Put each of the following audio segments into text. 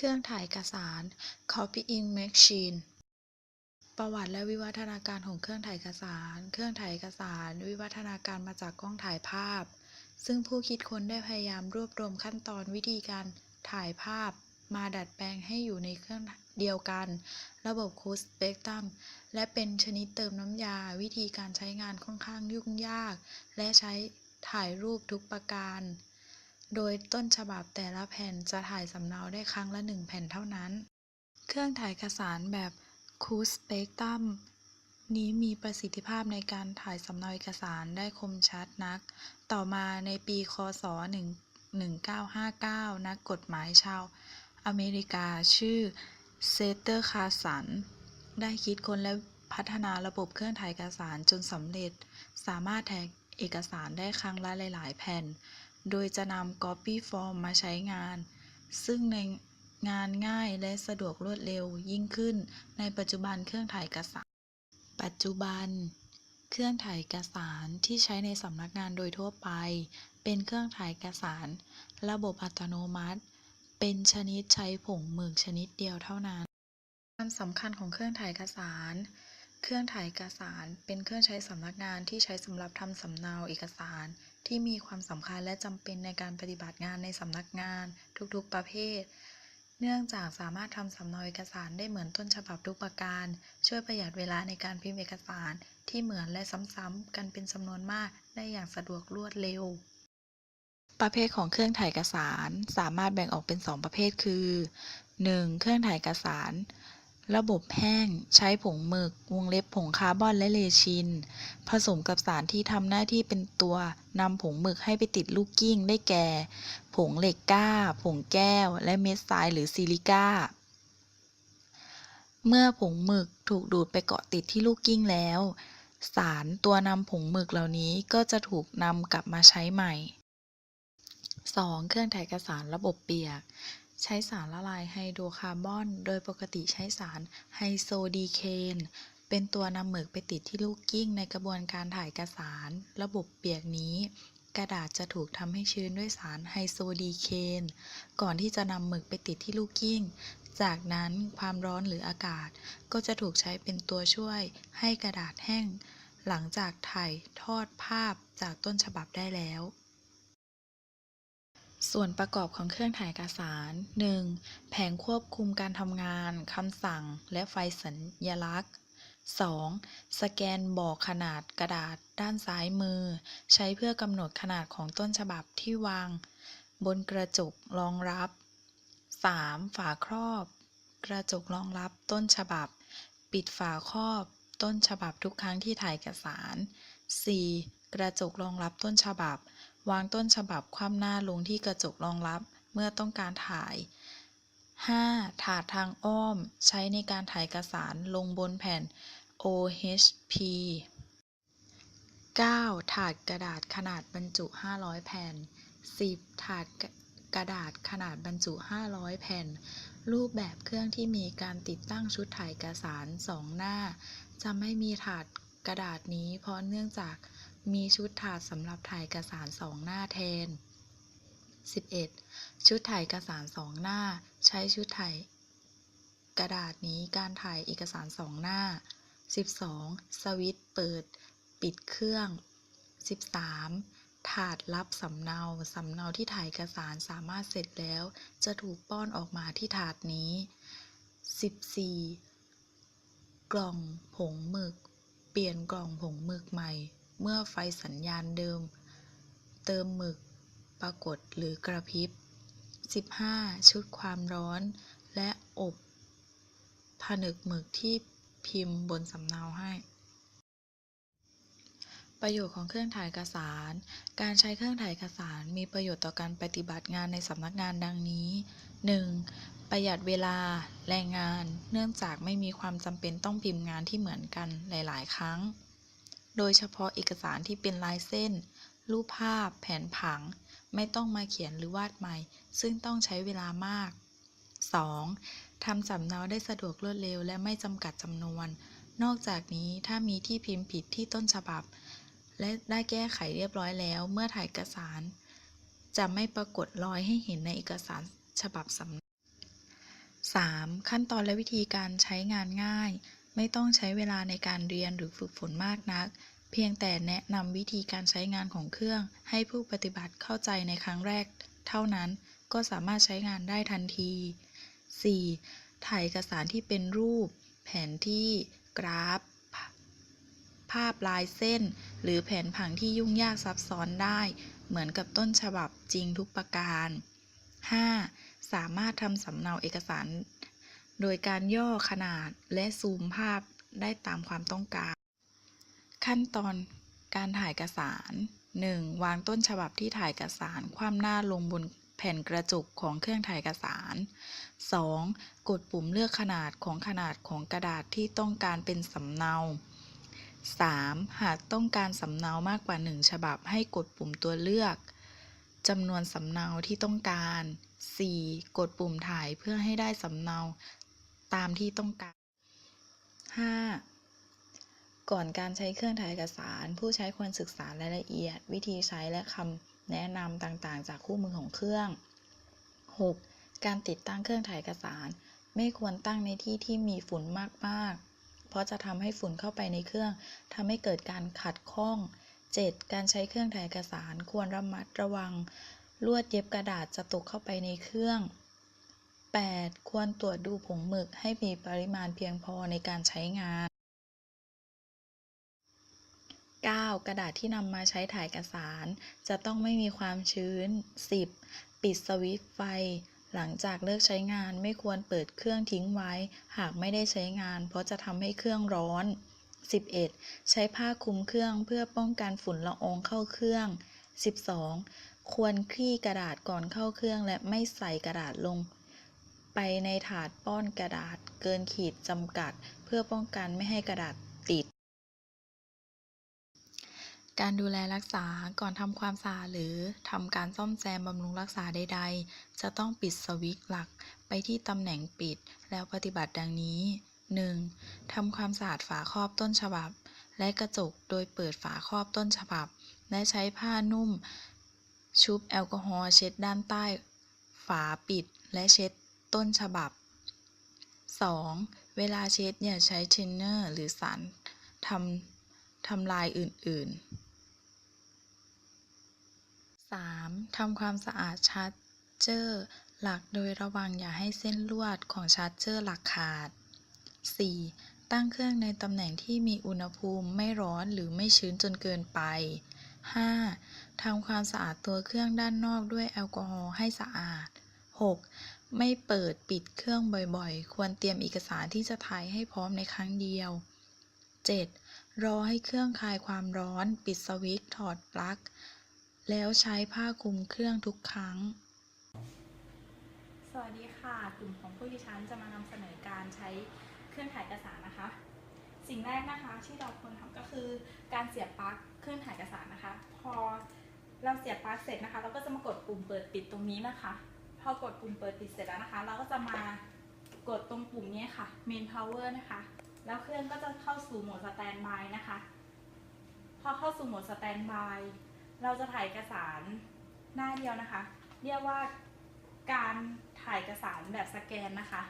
เครื่องถ่ายเอกสาร Copying Machine ประวัติและวิวัฒนาการของเครื่องถ่ายเอกสาร เครื่องถ่ายเอกสาร วิวัฒนาการมาจากกล้องถ่ายภาพ ซึ่งผู้คิดค้นได้พยายามรวบรวมขั้นตอนวิธีการถ่ายภาพ มาดัดแปลงให้อยู่ในเครื่องเดียวกัน ระบบคูสเปกตรัมและเป็นชนิดเติมน้ำยา วิธีการใช้งานค่อนข้างยุ่งยาก และใช้ถ่ายรูปทุกประการ โดยต้นฉบับแต่ละแผ่นจะถ่ายสำเนาได้ครั้งละหนึ่งแผ่นเท่านั้น เครื่องถ่ายเอกสารแบบคูสเปกตรัมนี้มีประสิทธิภาพในการถ่ายสำเนาเอกสารได้คมชัดนัก ต่อมาในปีคศ 1959 นักกฎหมายชาวอเมริกาชื่อเซเตอร์คาสัน ได้คิดค้นและพัฒนาระบบเครื่องถ่ายเอกสารจนสำเร็จ สามารถถ่ายเอกสารได้ครั้งละหลาย ๆ แผ่น โดยจะนำ Copy Form มาใช้งาน ซึ่งในงานง่ายและสะดวกรวดเร็วยิ่งขึ้น ในปัจจุบันเครื่องถ่ายเอกสาร ปัจจุบัน เครื่องถ่ายเอกสารที่ใช้ในสำนักงานโดยทั่วไป เป็นเครื่องถ่ายเอกสาร ระบบอัตโนมัติ เป็นชนิดใช้ผงหมึกชนิดเดียวเท่านั้น ความสำคัญของเครื่องถ่ายเอกสารเครื่องถ่ายเอกสารเป็นเครื่องใช้สำนักงานที่ใช้สำหรับทำสำเนาเอกสาร ที่มีความสำคัญและจำเป็นในการปฏิบัติงานในสำนักงาน ทุกๆประเภท เนื่องจากสามารถทำสำเนาเอกสารได้เหมือนต้นฉบับทุกประการ ช่วยประหยัดเวลาในการพิมพ์เอกสารที่เหมือนและซ้ำๆกันเป็นจำนวนมากได้อย่างสะดวกรวดเร็ว ประเภทของเครื่องถ่ายเอกสารสามารถแบ่งออกเป็น 2 ประเภทคือ 1. เครื่องถ่ายเอกสาร ระบบแห้ง ใช้ผงหมึก วงเล็บผงคาร์บอนและเรซิน ผสมกับสารที่ทำหน้าที่เป็นตัวนำผงหมึกให้ไปติดลูกกิ้งได้แก่ ผงเหล็กก้า ผงแก้ว และเม็ดทรายหรือซิลิก้า เมื่อผงหมึกถูกดูดไปเกาะติดที่ลูกกิ้งแล้ว สารตัวนำผงหมึกเหล่านี้ก็จะถูกนำกลับมาใช้ใหม่ 2. เครื่องถ่ายเอกสารระบบเปียก ใช้สารละลายไฮโดรคาร์บอน โดยปกติใช้สารไฮโซดีเคนเป็นตัวนำหมึกไปติดที่ลูกกิ้งในกระบวนการถ่ายเอกสารระบบเปียกนี้ กระดาษจะถูกทำให้ชื้นด้วยสารไฮโซดีเคน ก่อนที่จะนำหมึกไปติดที่ลูกกิ้ง จากนั้นความร้อนหรืออากาศก็จะถูกใช้เป็นตัวช่วยให้กระดาษแห้ง หลังจากถ่ายทอดภาพจากต้นฉบับได้แล้ว ส่วนประกอบของเครื่องถ่ายเอกสาร 1. แผงควบคุมการทำงาน คำสั่ง และไฟสัญลักษณ์ 2. สแกนบอกขนาดกระดาษด้านซ้ายมือ ใช้เพื่อกำหนดขนาดของต้นฉบับที่วาง บนกระจกรองรับ 3. ฝาครอบ กระจกรองรับต้นฉบับ ปิดฝาครอบ ต้นฉบับทุกครั้งที่ถ่ายเอกสาร 4. กระจกรองรับต้นฉบับ วางต้นฉบับคว่ำหน้าลงที่กระจกรองรับเมื่อต้องการถ่าย 5. ถาดทางอ้อมใช้ในการถ่ายเอกสารลงบนแผ่น OHP 9. ถาดกระดาษขนาดบรรจุ 500 แผ่น 10. ถาดกระดาษขนาดบรรจุ 500 แผ่น รูปแบบเครื่องที่มีการติดตั้งชุดถ่ายเอกสาร 2 หน้า จะไม่มีถาดกระดาษนี้เพราะเนื่องจาก มีชุดถาดสำหรับถ่ายเอกสาร2หน้าแทน 11. ชุดถ่ายเอกสาร2หน้า ใช้ชุดถ่ายกระดาษนี้การถ่ายเอกสาร2หน้า 12. สวิตช์เปิด ปิดเครื่อง 13. ถาดรับสำเนา สำเนาที่ถ่ายเอกสารสามารถเสร็จแล้ว จะถูกป้อนออกมาที่ถาดนี้ 14. กล่องผงหมึก เปลี่ยนกล่องผงหมึกใหม่ เมื่อไฟสัญญาณเดิม เติมหมึก ปรากฏหรือกระพริบ 15. ชุดความร้อนและอบผนึกหมึกที่พิมพ์บนสำเนาให้ ประโยชน์ของเครื่องถ่ายเอกสาร การใช้เครื่องถ่ายเอกสารมีประโยชน์ต่อการปฏิบัติงานในสำนักงานดังนี้ 1. ประหยัดเวลา แรงงาน เนื่องจากไม่มีความจำเป็นต้องพิมพ์งานที่เหมือนกันหลาย ๆ ครั้ง โดยเฉพาะเอกสารที่เป็นลายเส้น รูปภาพ แผนผัง ไม่ต้องมาเขียนหรือวาดใหม่ ซึ่งต้องใช้เวลามาก 2. ทำสำเนาได้สะดวกรวดเร็วและไม่จำกัดจำนวน นอกจากนี้ถ้ามีที่พิมพ์ผิดที่ต้นฉบับ และได้แก้ไขเรียบร้อยแล้ว เมื่อถ่ายเอกสาร จะไม่ปรากฏรอยให้เห็นในเอกสารฉบับสำเนา 3. ขั้นตอนและวิธีการใช้งานง่าย ไม่ต้องใช้เวลาในการเรียนหรือฝึกฝนมากนัก เพียงแต่แนะนำวิธีการใช้งานของเครื่อง ให้ผู้ปฏิบัติเข้าใจในครั้งแรก เท่านั้นก็สามารถใช้งานได้ทันที 4. ถ่ายเอกสารที่เป็นรูป แผนที่ กราฟ ภาพลายเส้น หรือแผนผังที่ยุ่งยากซับซ้อนได้ เหมือนกับต้นฉบับจริงทุกประการ 5. สามารถทำสำเนาเอกสาร โดยการย่อขนาดและซูมภาพได้ตามความต้องการ ขั้นตอนการถ่ายเอกสาร 1. วางต้นฉบับที่ถ่ายเอกสารคว่ำหน้าลงบนแผ่นกระจกของเครื่องถ่ายเอกสาร 2. กดปุ่มเลือกขนาดของขนาดของกระดาษที่ต้องการเป็นสำเนา 3. หากต้องการสำเนามากกว่า 1 ฉบับให้กดปุ่มตัวเลือกจำนวนสำเนาที่ต้องการ 4. กดปุ่มถ่ายเพื่อให้ได้สำเนา ตามที่ต้องการ 5. ก่อนการใช้เครื่องถ่ายเอกสาร ผู้ใช้ควรศึกษารายละเอียด วิธีใช้และคำแนะนำต่างๆ จากคู่มือของเครื่อง 6. การติดตั้งเครื่องถ่ายเอกสาร ไม่ควรตั้งในที่ที่มีฝุ่นมากๆ เพราะจะทำให้ฝุ่นเข้าไปในเครื่องทำให้เกิดการขัดข้อง 7. การใช้เครื่องถ่ายเอกสารควรระมัดระวัง ลวดเย็บกระดาษจะตกเข้าไปในเครื่อง 8. ควรตรวจดูผงหมึกให้มีปริมาณเพียงพอในการใช้งาน 9. กระดาษที่นำมาใช้ถ่ายเอกสาร จะต้องไม่มีความชื้น 10. ปิดสวิตช์ไฟ หลังจากเลิกใช้งานไม่ควรเปิดเครื่องทิ้งไว้ หากไม่ได้ใช้งาน เพราะจะทำให้เครื่องร้อน 11. ใช้ผ้าคลุมเครื่องเพื่อป้องกันฝุ่นละอองเข้าเครื่อง 12. ควรคลี่กระดาษก่อนเข้าเครื่องและไม่ใส่กระดาษลง ไปในถาดป้อนกระดาษเกินขีดจำกัด เพื่อป้องกันไม่ให้กระดาษติด การดูแลรักษาก่อนทำความสะอาดหรือทำการซ่อมแซมบำรุงรักษาใด ๆ จะต้องปิดสวิตช์หลักไปที่ตำแหน่งปิด แล้วปฏิบัติดังนี้ 1. ทำความสะอาดฝาครอบต้นฉบับ และกระจกโดยเปิดฝาครอบต้นฉบับ และใช้ผ้านุ่ม ชุบแอลกอฮอล์เช็ดด้านใต้ ฝาปิดและเช็ด ต้นฉบับ 2. เวลาเช็ดอย่าใช้เทนเนอร์หรือสารทำทำลายอื่น ๆ 3. ทำความสะอาดชาร์จเจอร์หลักโดยระวังอย่าให้เส้นลวดของชาร์จเจอร์หลักขาด 4. ตั้งเครื่องในตำแหน่งที่มีอุณหภูมิไม่ร้อนหรือไม่ชื้นจนเกินไป 5. ทำความสะอาดตัวเครื่องด้านนอกด้วยแอลกอฮอล์ให้สะอาด 6. ไม่เปิดปิดเครื่องบ่อยๆ ควรเตรียมเอกสารที่จะถ่ายให้พร้อมในครั้งเดียว 7. รอให้เครื่องคลายความร้อน ปิดสวิตช์ ถอดปลั๊ก แล้วใช้ผ้าคลุมเครื่องทุกครั้ง สวัสดีค่ะ กลุ่มของผู้ดิฉันจะมานำเสนอการใช้เครื่องถ่ายเอกสารนะคะ สิ่งแรกนะคะที่เราควรทำก็คือ การเสียบปลั๊กเครื่องถ่ายเอกสารนะคะ พอเราเสียบปลั๊กเสร็จนะคะ เราก็จะมากดปุ่มเปิดปิดตรงนี้นะคะ พอกดปุ่มเปิดปิดเสร็จแล้วนะคะ เราก็จะมากดตรงปุ่มนี้ค่ะ main power นะคะ แล้วเครื่องก็จะเข้าสู่โหมด standby นะคะ พอเข้าสู่โหมด standby เราจะถ่ายเอกสารหน้าเดียวนะคะ เรียกว่าการถ่ายเอกสารแบบสแกนนะคะ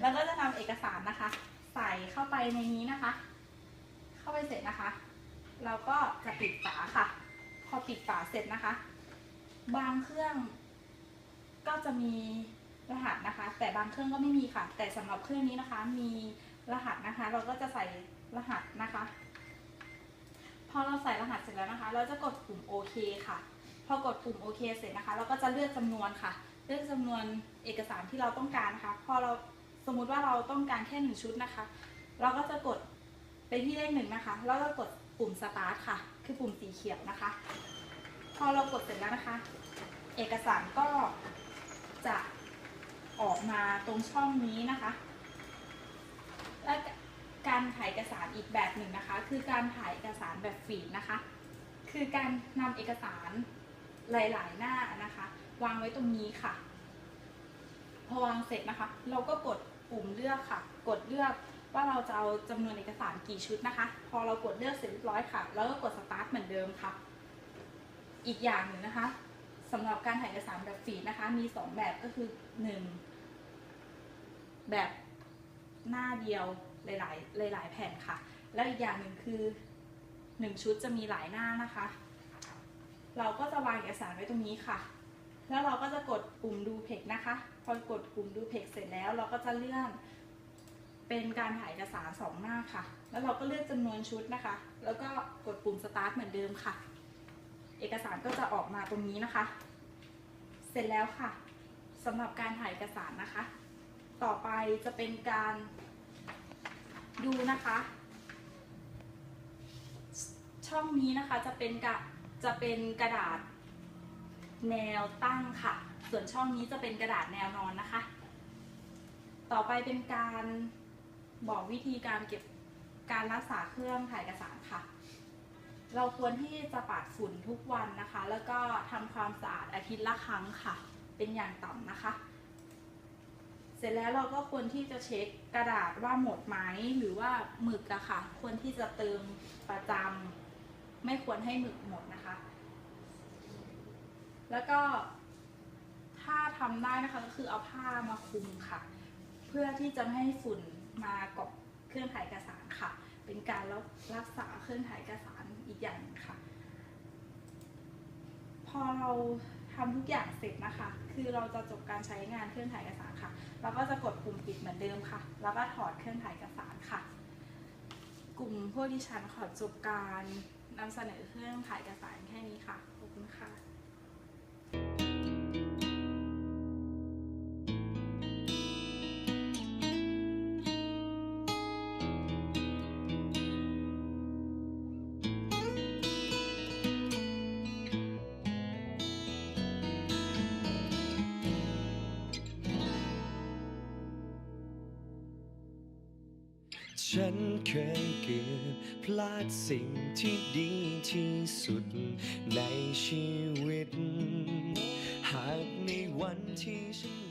แล้วก็จะนำเอกสารนะคะ ใส่เข้าไปในนี้นะคะ เข้าไปเสร็จนะคะ เราก็จะปิดฝาค่ะ พอปิดฝาเสร็จนะคะ บางเครื่อง ก็จะมีรหัสนะคะ แต่บางเครื่องก็ไม่มีค่ะ แต่สำหรับเครื่องนี้นะคะ มีรหัสนะคะ เราก็จะใส่รหัสนะคะ พอเราใส่รหัสเสร็จแล้วนะคะ เราจะกดปุ่มโอเคค่ะ พอกดปุ่มโอเคเสร็จนะคะ เราก็จะเลือกจำนวนค่ะ เลือกจำนวนเอกสารที่เราต้องการนะคะ พอเราสมมุติว่าเราต้องการแค่หนึ่งชุดนะคะ เราก็จะกดไปที่เลขหนึ่งนะคะ แล้วก็กดปุ่มสตาร์ทค่ะ คือปุ่มสีเขียวนะคะ พอเรากดเสร็จแล้วนะคะ เอกสารก็ จะออกมาตรงช่องนี้นะคะ และการถ่ายเอกสารอีกแบบหนึ่งนะคะ คือการถ่ายเอกสารแบบฟีดนะคะ คือการนำเอกสารหลาย ๆ หน้านะคะ วางไว้ตรงนี้ค่ะ พอวางเสร็จนะคะ เราก็กดปุ่มเลือกค่ะ กดเลือกว่าเราจะเอาจำนวนเอกสารกี่ชุดนะคะ พอเรากดเลือกเสร็จเรียบร้อยค่ะ แล้วก็กดสตาร์ทเหมือนเดิมค่ะ อีกอย่างหนึ่งนะคะ สำหรับการถ่ายเอกสารแบบฟีดนะคะ มี 2 แบบก็คือ 1 แบบหน้าเดียวหลายๆหลาย ๆ แผ่นค่ะ แล้วอีกอย่างหนึ่งคือหนึ่งชุดจะมีหลายหน้านะคะ เราก็จะวางเอกสารไว้ตรงนี้ค่ะ แล้วเราก็จะกดปุ่มดูเพกนะคะ พอกดปุ่มดูเพกเสร็จแล้วเราก็จะเลื่อนเป็นการถ่ายเอกสารสองหน้าค่ะ แล้วเราก็เลือกจำนวนชุดนะคะ แล้วก็กดปุ่มสตาร์ทเหมือนเดิมค่ะ เอกสารก็จะออกมาตรงนี้นะคะ เสร็จแล้วค่ะสำหรับการถ่ายเอกสารนะคะ ต่อไปจะเป็นการดูนะคะ ช่องนี้นะคะจะเป็นกระจะเป็นกระดาษแนวตั้งค่ะ ส่วนช่องนี้จะเป็นกระดาษแนวนอนนะคะ ต่อไปเป็นการบอกวิธีการเก็บการรักษาเครื่องถ่ายเอกสารค่ะ เราควรที่จะปัดฝุ่นทุกวันนะคะ แล้วก็ทำความสะอาดอาทิตย์ละครั้งค่ะ เป็นอย่างต่ำนะคะ เสร็จแล้วเราก็ควรที่จะเช็คกระดาษว่าหมดไหมหรือว่าหมึกอะค่ะ ควรที่จะเติมประจำไม่ควรให้หมึกหมดนะคะ แล้วก็ถ้าทำได้นะคะก็คือเอาผ้ามาคลุมค่ะ เพื่อที่จะไม่ให้ฝุ่นมาเกาะเครื่องถ่ายเอกสารค่ะ เป็นการรักษาเครื่องถ่ายเอกสาร อีกอย่างค่ะ พอเราทำทุกอย่างเสร็จนะคะ คือเราจะจบการใช้งานเครื่องถ่ายเอกสารค่ะ เราก็จะกดปุ่มปิดเหมือนเดิมค่ะ แล้วก็ถอดเครื่องถ่ายเอกสารค่ะ กลุ่มพวกดิฉันขอจบการนำเสนอเครื่องถ่ายเอกสารแค่นี้ค่ะ ขอบคุณค่ะ ฉันเคยเกือบพลาดสิ่งที่ดีที่สุดในชีวิต หากในวันที่ฉัน